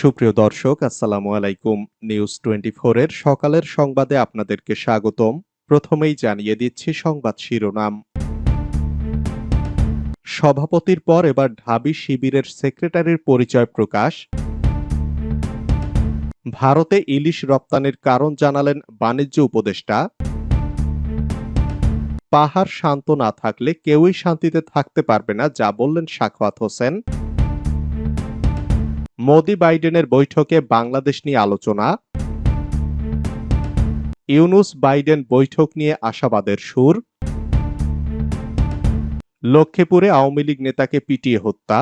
সুপ্রিয় দর্শক, আসসালামু আলাইকুম। নিউজ টোয়েন্টি এর সকালের সংবাদে আপনাদেরকে স্বাগতম। প্রথমেই জানিয়ে দিচ্ছি সংবাদ শিরোনাম। সভাপতির পর এবার ঢাবি শিবিরের সেক্রেটারির পরিচয় প্রকাশ। ভারতে ইলিশ রপ্তানির কারণ জানালেন বাণিজ্য উপদেষ্টা। পাহাড় শান্ত না থাকলে কেউই শান্তিতে থাকতে পারবে না, যা বললেন সাখওয়াত হোসেন। মোদি বাইডেনের বৈঠকে বাংলাদেশ নিয়ে আলোচনা। ইউনুস বাইডেন বৈঠক নিয়ে আশাবাদের সুর। লক্ষ্মীপুরে আওয়ামী লীগ নেতাকে পিটিয়ে হত্যা।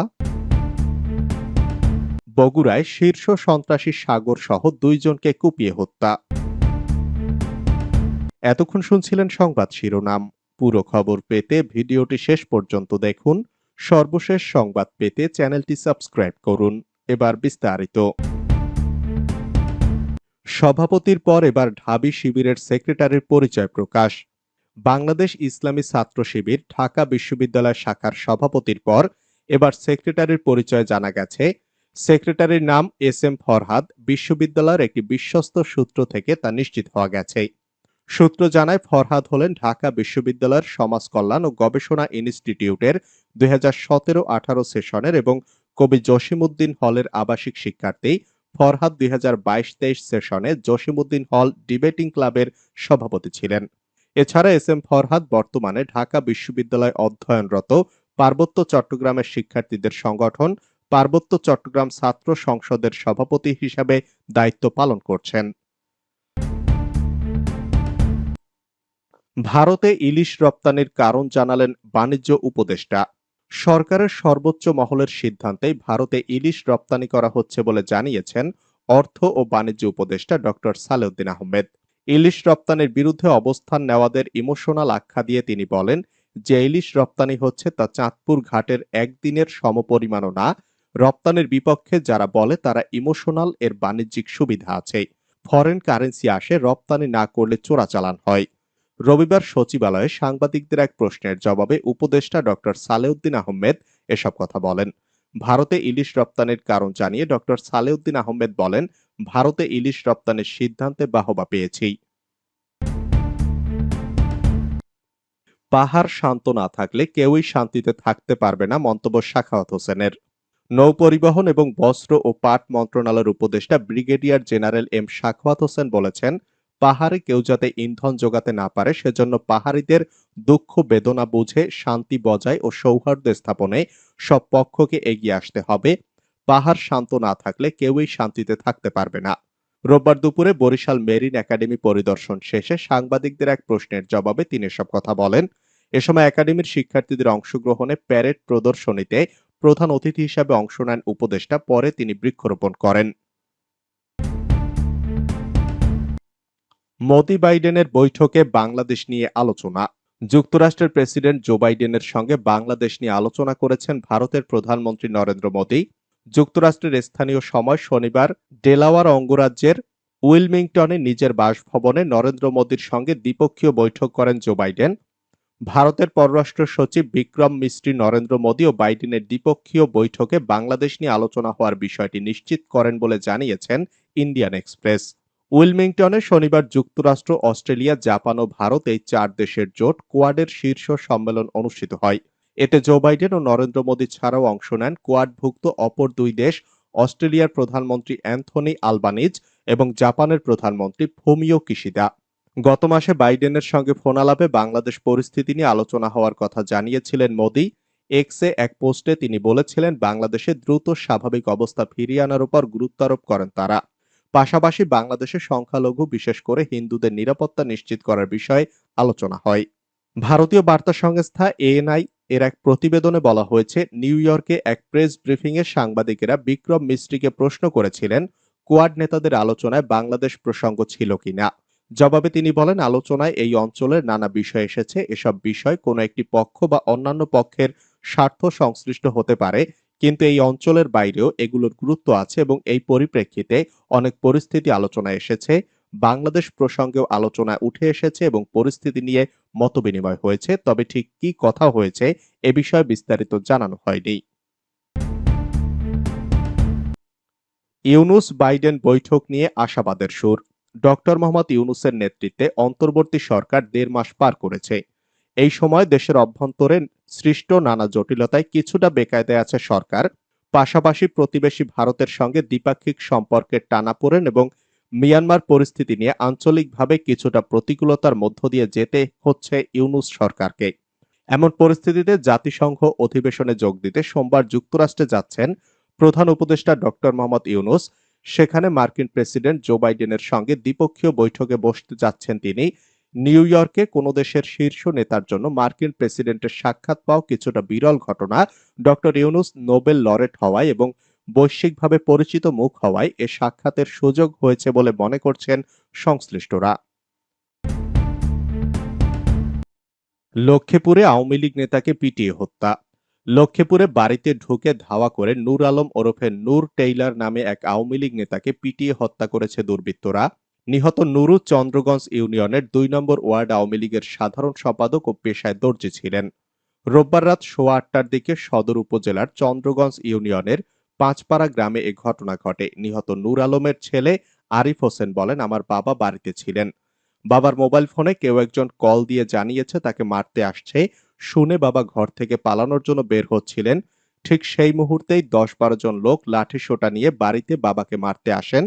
বগুড়ায় শীর্ষ সন্ত্রাসী সাগর সহ দুইজনকে কুপিয়ে হত্যা। এতক্ষণ শুনছিলেন সংবাদ শিরোনাম। পুরো খবর পেতে ভিডিওটি শেষ পর্যন্ত দেখুন। সর্বশেষ সংবাদ পেতে চ্যানেলটি সাবস্ক্রাইব করুন। এবার বিস্তারিত। সভাপতির পর এবার ঢাবি শিবিরের সেক্রেটারির পরিচয় প্রকাশ। বাংলাদেশ ইসলামী ছাত্র শিবির ঢাকা বিশ্ববিদ্যালয় শাখার সভাপতির পর এবার সেক্রেটারির পরিচয় জানা গেছে। সেক্রেটারির নাম এস এম ফরহাদ। বিশ্ববিদ্যালয়ের একটি বিশ্বস্ত সূত্র থেকে তা নিশ্চিত হওয়া গেছে। সূত্র জানায়, ফরহাদ হলেন ঢাকা বিশ্ববিদ্যালয়ের সমাজ কল্যাণ ও গবেষণা ইনস্টিটিউটের দুই হাজার সতেরো আঠারো সেশনের এবং কবি জসিমউদ্দিন হলের আবাসিক শিক্ষার্থী ফরহাদ দুই হাজার বাইশ তেইশ সেশনে জসিমউদ্দিন হল ডিবেটিং ক্লাবের সভাপতি ছিলেন। এছাড়া এস এম ফরহাদ বর্তমানে ঢাকা বিশ্ববিদ্যালয় অধ্যয়নরত পার্বত্য চট্টগ্রামের শিক্ষার্থীদের সংগঠন, পার্বত্য চট্টগ্রাম ছাত্র সংসদের সভাপতি হিসাবে দায়িত্ব পালন করছেন। ভারতে ইলিশ রপ্তানির কারণ জানালেন বাণিজ্য উপদেষ্টা। সরকারের সর্বোচ্চ মহলের সিদ্ধান্তেই ভারতে ইলিশ রপ্তানি করা হচ্ছে বলে জানিয়েছেন অর্থ ও বাণিজ্য উপদেষ্টা ডক্টর সালেউদ্দিন আহমেদ। ইলিশ রপ্তানির বিরুদ্ধে অবস্থান নেওয়াদের ইমোশনাল আখ্যা দিয়ে তিনি বলেন যে ইলিশ রপ্তানি হচ্ছে তা চাঁদপুর ঘাটের একদিনের সমপরিমাণও না, রপ্তানির বিপক্ষে যারা বলে তারা ইমোশনাল, এর বাণিজ্যিক সুবিধা আছে। ফরেন কারেন্সি আসে, রপ্তানি না করলে চোরাচালান হয়। রবিবার সচিবালয়ে সাংবাদিকদের এক প্রশ্নের জবাবে উপদেষ্টা ডক্টর সালেউদ্দিন আহমেদ এসব কথা বলেন। ভারতে ইলিশ রপ্তানির কারণ জানিয়ে ডক্টর সালেউদ্দিন আহমেদ বলেন, ভারতে ইলিশ রপ্তানির সিদ্ধান্তে বাহবা পেয়েছি। পাহাড় শান্ত না থাকলে কেউই শান্তিতে থাকতে পারবে না মন্তব্য শাখাওয়াত হোসেনের। নৌপরিবহন এবং বস্ত্র ও পাট মন্ত্রণালয়ের উপদেষ্টা brigadier general M Sakhawat Hossain বলেছেন পাহাড়ে কেউ যাতে ইন্ধন যোগাতে না পারে, সেজন্য পাহাড়িদের দুঃখ বেদনা বুঝে শান্তি বজায় ও সৌহার্দ্য স্থাপনে সব পক্ষকে এগিয়ে আসতে হবে। পাহাড় শান্ত না থাকলে কেউই শান্তিতে থাকতে পারবে না। রোববার দুপুরে বরিশাল মেরিন একাডেমি পরিদর্শন শেষে সাংবাদিকদের এক প্রশ্নের জবাবে তিনি এসব কথা বলেন। এ সময় একাডেমির শিক্ষার্থীদের অংশগ্রহণে প্যারেড প্রদর্শনীতে প্রধান অতিথি হিসাবে অংশ নেন উপদেষ্টা, পরে তিনি বৃক্ষরোপণ করেন। মোদি বাইডেনের বৈঠকে বাংলাদেশ নিয়ে আলোচনা। যুক্তরাষ্ট্রের প্রেসিডেন্ট জো বাইডেনের সঙ্গে বাংলাদেশ নিয়ে আলোচনা করেছেন ভারতের প্রধানমন্ত্রী নরেন্দ্র মোদী। যুক্তরাষ্ট্রের স্থানীয় সময় শনিবার ডেলাওয়ার অঙ্গরাজ্যের উইলমিংটনে নিজের বাসভবনে নরেন্দ্র মোদীর সঙ্গে দ্বিপক্ষীয় বৈঠক করেন জো বাইডেন। ভারতের পররাষ্ট্র সচিব বিক্রম মিস্ত্রি নরেন্দ্র মোদী ও বাইডেনের দ্বিপক্ষীয় বৈঠকে বাংলাদেশ নিয়ে আলোচনা হওয়ার বিষয়টি নিশ্চিত করেন বলে জানিয়েছেন ইন্ডিয়ান এক্সপ্রেস। উইলমিংটনে শনিবার যুক্তরাষ্ট্র, অস্ট্রেলিয়া, জাপান ও ভারত এই চার দেশের জোট কোয়াডের শীর্ষ সম্মেলন অনুষ্ঠিত হয়। এতে জো বাইডেন ও নরেন্দ্র মোদী ছাড়াও অংশ নেন কোয়াডভুক্ত অপর দুই দেশ, অস্ট্রেলিয়ার প্রধানমন্ত্রী অ্যান্থনি আলবানিজ এবং জাপানের প্রধানমন্ত্রী ফুমিও কিশিদা। গত মাসে বাইডেনের সঙ্গে ফোনালাপে বাংলাদেশ পরিস্থিতি নিয়ে আলোচনা হওয়ার কথা জানিয়েছিলেন মোদী। এক্সে এক পোস্টে তিনি বলেছিলেন, বাংলাদেশে দ্রুত স্বাভাবিক অবস্থা ফিরিয়ে আনার উপর গুরুত্ব আরোপ করেন তারা। পাশাপাশি বাংলাদেশের সংখ্যালঘু, বিশেষ করে হিন্দুদের নিরাপত্তা নিশ্চিত করার বিষয়ে আলোচনা হয়। ভারতীয় বার্তা সংস্থা এএনআই এর এক প্রতিবেদনে বলা হয়েছে, নিউ ইয়র্কে এক প্রেস ব্রিফিং এ সাংবাদিকেরা বিক্রম মিস্ত্রিকে প্রশ্ন করেছিলেন, কোয়াড নেতাদের আলোচনায় বাংলাদেশ প্রসঙ্গ ছিল কিনা? জবাবে তিনি বলেন, আলোচনায় এই অঞ্চলের নানা বিষয় এসেছে। এসব বিষয় কোনো একটি পক্ষ বা অন্যান্য পক্ষের স্বার্থ সংশ্লিষ্ট হতে পারে। কিন্তু এই অঞ্চলের বাইরেও এগুলোর গুরুত্ব আছে এবং এই পরিপ্রেক্ষিতে অনেক পরিস্থিতি আলোচনায় এসেছে। বাংলাদেশ প্রসঙ্গেও আলোচনায় উঠে এসেছে এবং পরিস্থিতি নিয়ে মতবিনিময় হয়েছে। তবে ঠিক কি কথা হয়েছে এ বিষয়ে বিস্তারিত জানানো হয়নি। ইউনুস বাইডেন বৈঠক নিয়ে আশাবাদের সুর। ডক্টর মোহাম্মদ ইউনুসের নেতৃত্বে অন্তর্বর্তী সরকার দেড় মাস পার করেছে। এই সময় দেশের অভ্যন্তরে সৃষ্ট নানা জটিলতায় কিছুটা বেকায়দায় আছে সরকার। পাশাপাশি প্রতিবেশী ভারতের সঙ্গে দ্বিপাক্ষিক সম্পর্কের টানাপোড়েন এবং মিয়ানমার পরিস্থিতি নিয়ে আঞ্চলিকভাবে কিছুটা প্রতিকূলতার মধ্য দিয়ে যেতে হচ্ছে ইউনুস সরকারকে। এমন পরিস্থিতিতে জাতিসংঘ অধিবেশনে যোগ দিতে সোমবার যুক্তরাষ্ট্রে যাচ্ছেন প্রধান উপদেষ্টা ডক্টর মোহাম্মদ ইউনুস। সেখানে মার্কিন প্রেসিডেন্ট জো বাইডেনের সঙ্গে দ্বিপক্ষীয় বৈঠকে বসতে যাচ্ছেন তিনি। নিউ ইয়র্কে কোনো দেশের শীর্ষ নেতার জন্য মার্কিন প্রেসিডেন্টের সাক্ষাৎ পাওয়া কিছুটা বিরল ঘটনা ডক্টর ইউনুস নোবেল লরেট হওয়ায় এবং বৈশ্বিকভাবে পরিচিত মুখ হওয়ায় এ সাক্ষাতের সুযোগ হয়েছে বলে মনে করছেন সংশ্লিষ্টরা। লক্ষ্মীপুরে আওয়ামী লীগ নেতাকে পিটিয়ে হত্যা। লক্ষ্মীপুরে বাড়িতে ঢুকে ধাওয়া করে নূর আলম ওরফে নূর টেইলার নামে এক আওয়ামী লীগ নেতাকে পিটিয়ে হত্যা করেছে দুর্বৃত্তরা। নিহত নুরু চন্দ্রগঞ্জ ইউনিয়নের দুই নম্বর ওয়ার্ড আওয়ামী লীগের সাধারণ সম্পাদক ও পেশায় দর্জি ছিলেন। রোববার রাত সোয়া আটটার দিকে সদর উপজেলার চন্দ্রগঞ্জ ইউনিয়নের পাঁচপাড়া গ্রামে এ ঘটনা ঘটে। নিহত নূর আলমের ছেলে আরিফ হোসেন বলেন, আমার বাবা বাড়িতে ছিলেন। বাবার মোবাইল ফোনে কেউ একজন কল দিয়ে জানিয়েছে, তাকে মারতে আসছে। শুনে বাবা ঘর থেকে পালানোর জন্য বের হচ্ছিলেন। ঠিক সেই মুহূর্তেই দশ বারো জন লোক লাঠি সোটা নিয়ে বাড়িতে বাবাকে মারতে আসেন।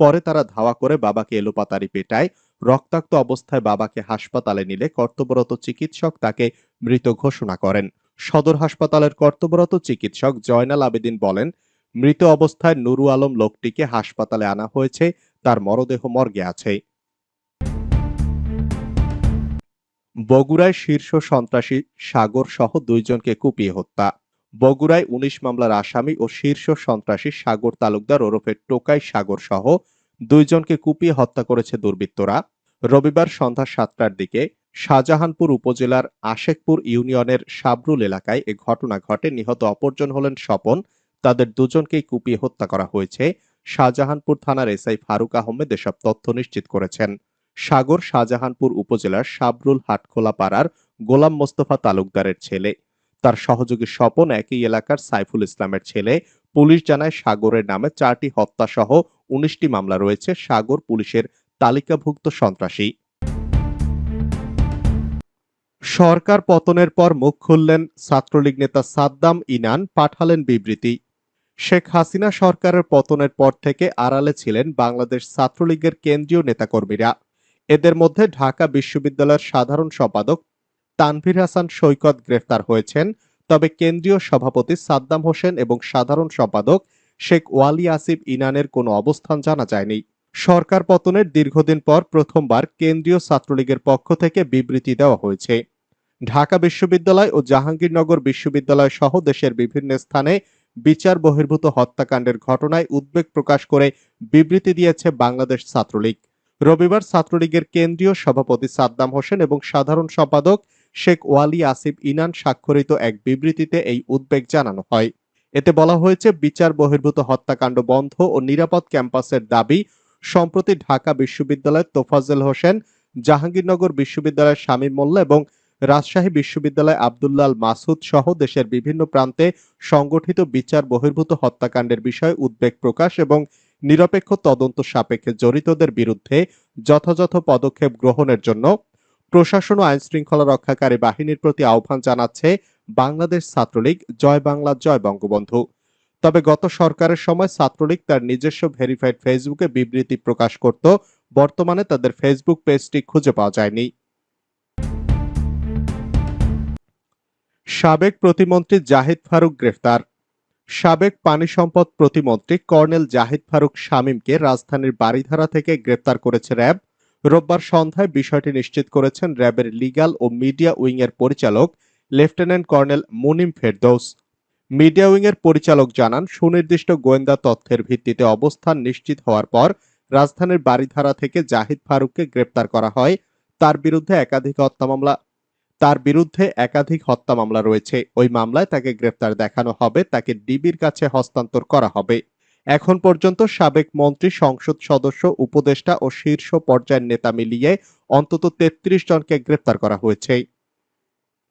পরে তারা ধাওয়া করে বাবাকে এলোপাতারি পেটায়। রক্তাক্ত অবস্থায় বাবাকে হাসপাতালে নিলে কর্তব্যরত চিকিৎসক তাকে মৃত ঘোষণা করেন। সদর হাসপাতালের কর্তব্যরত চিকিৎসক জয়নাল আবেদিন বলেন, মৃত অবস্থায় নুরু আলম লোকটিকে হাসপাতালে আনা হয়েছে, তার মরদেহ মর্গে আছে। বগুড়ায় শীর্ষ সন্ত্রাসী সাগর সহ দুইজনকে কুপিয়ে হত্যা। বগুড়ায় উনিশ মামলার আসামি ও শীর্ষ সন্ত্রাসী সাগর তালুকদার ওরফে টোকাই সাগর সহ দুইজনকে কুপিয়ে হত্যা করেছে দুর্বৃত্তরা। রবিবার সন্ধ্যা সাতটার দিকে শাহজাহানপুর উপজেলার আশেকপুর ইউনিয়নের সাবরুল এলাকায় এ ঘটনা ঘটে। নিহত অপরজন হলেন স্বপন। তাদের দুজনকেই কুপিয়ে হত্যা করা হয়েছে। শাহজাহানপুর থানার এসআই ফারুক আহমেদ এসব তথ্য নিশ্চিত করেছেন। সাগর শাহজাহানপুর উপজেলার সাবরুল হাটখোলা পাড়ার গোলাম মোস্তফা তালুকদারের ছেলে। তার সহযোগী স্বপন একই এলাকার সাইফুল ইসলামের ছেলে। পুলিশ জানায় সাগরের নামে চারটি হত্যা সহ উনিশটি মামলা রয়েছে। সাগর পুলিশের তালিকাভুক্ত সন্ত্রাসী। সরকার পতনের পর মুখ খুললেন ছাত্রলীগ নেতা সাদ্দাম ইনান, পাঠালেন বিবৃতি। শেখ হাসিনা সরকারের পতনের পর থেকে আড়ালে ছিলেন বাংলাদেশ ছাত্রলীগের কেন্দ্রীয় নেতাকর্মীরা। এদের মধ্যে ঢাকা বিশ্ববিদ্যালয়ের সাধারণ সম্পাদক তানভীর হাসান, সৈকত গ্রেফতার হয়েছেন। তবে কেন্দ্রীয় সভাপতি সাদ্দাম হোসেন এবং সাধারণ সম্পাদক শেখ ওয়ালি আসিফ ইনানের কোনো অবস্থান জানা যায়নি। সরকার পতনের দীর্ঘদিন পর প্রথমবার কেন্দ্রীয় ছাত্রলীগের পক্ষ থেকে বিবৃতি দেওয়া হয়েছে। ঢাকা বিশ্ববিদ্যালয় ও জাহাঙ্গীরনগর বিশ্ববিদ্যালয় সহ দেশের বিভিন্ন স্থানে বিচার বহির্ভূত হত্যাকাণ্ডের ঘটনায় উদ্বেগ প্রকাশ করে বিবৃতি দিয়েছে বাংলাদেশ ছাত্রলীগ। রবিবার ছাত্রলীগের কেন্দ্রীয় সভাপতি সাদ্দাম হোসেন এবং সাধারণ সম্পাদক শেখ ওয়ালি আসিফ ইনান স্বাক্ষরিত এক বিবৃতিতে এই উদ্বেগ জানানো হয়। এতে বলা হয়েছে, বিচার, বহির্ভূত হত্যাকাণ্ড বন্ধ ও নিরাপদ ক্যাম্পাসের দাবি সম্প্রতি ঢাকা বিশ্ববিদ্যালয়ের তোফাজেল হোসেন, জাহাঙ্গীরনগর বিশ্ববিদ্যালয়ের শামীম মোল্লা এবং রাজশাহী বিশ্ববিদ্যালয় আবদুল্লাল মাসুদ সহ দেশের বিভিন্ন প্রান্তে সংগঠিত বিচার, বহির্ভূত হত্যাকাণ্ডের বিষয়ে উদ্বেগ প্রকাশ এবং নিরপেক্ষ তদন্ত সাপেক্ষে জড়িতদের বিরুদ্ধে যথাযথ পদক্ষেপ গ্রহণের জন্য প্রশাসন ও আইন শৃঙ্খলা রক্ষাকারী বাহিনীর প্রতি আহ্বান জানাচ্ছে বাংলাদেশ ছাত্রলীগ। জয় বাংলা, জয় বঙ্গবন্ধু। তবে গত সরকারের সময় ছাত্রলীগ তার নিজস্ব ভেরিফাইড ফেসবুকে বিবৃতি প্রকাশ করত। বর্তমানে তাদের ফেসবুক পেজটি খুঁজে পাওয়া যায়নি। সাবেক প্রতিমন্ত্রী জাহিদ ফারুক গ্রেফতার। সাবেক পানি সম্পদ প্রতিমন্ত্রী কর্নেল জাহিদ ফারুক শামীমকে রাজধানীর বাড়িধারা থেকে গ্রেপ্তার করেছে র্যাব। রোববার সন্ধ্যায় বিষয়টি নিশ্চিত করেছেন র্যাবের লিগাল ও মিডিয়া উইং এর পরিচালক lieutenant colonel Munim Ferdous. Media wing এর পরিচালক জানান, সুনির্দিষ্ট গোয়েন্দা তথ্যের ভিত্তিতে অবস্থান নিশ্চিত হওয়ার পর রাজধানীর বাড়িধারা থেকে জাহিদ ফারুককে গ্রেপ্তার করা হয়। তার বিরুদ্ধে একাধিক হত্যা মামলা তার বিরুদ্ধে একাধিক হত্যা মামলা রয়েছে। ওই মামলায় তাকে গ্রেপ্তার দেখানো হবে, তাকে ডিবির কাছে হস্তান্তর করা হবে। এখন পর্যন্ত সাবেক মন্ত্রী, সংসদ সদস্য, উপদেষ্টা ও শীর্ষ পর্যায়ের নেতা মিলিয়ে অন্তত তেত্রিশ জনকে গ্রেপ্তার করা হয়েছে।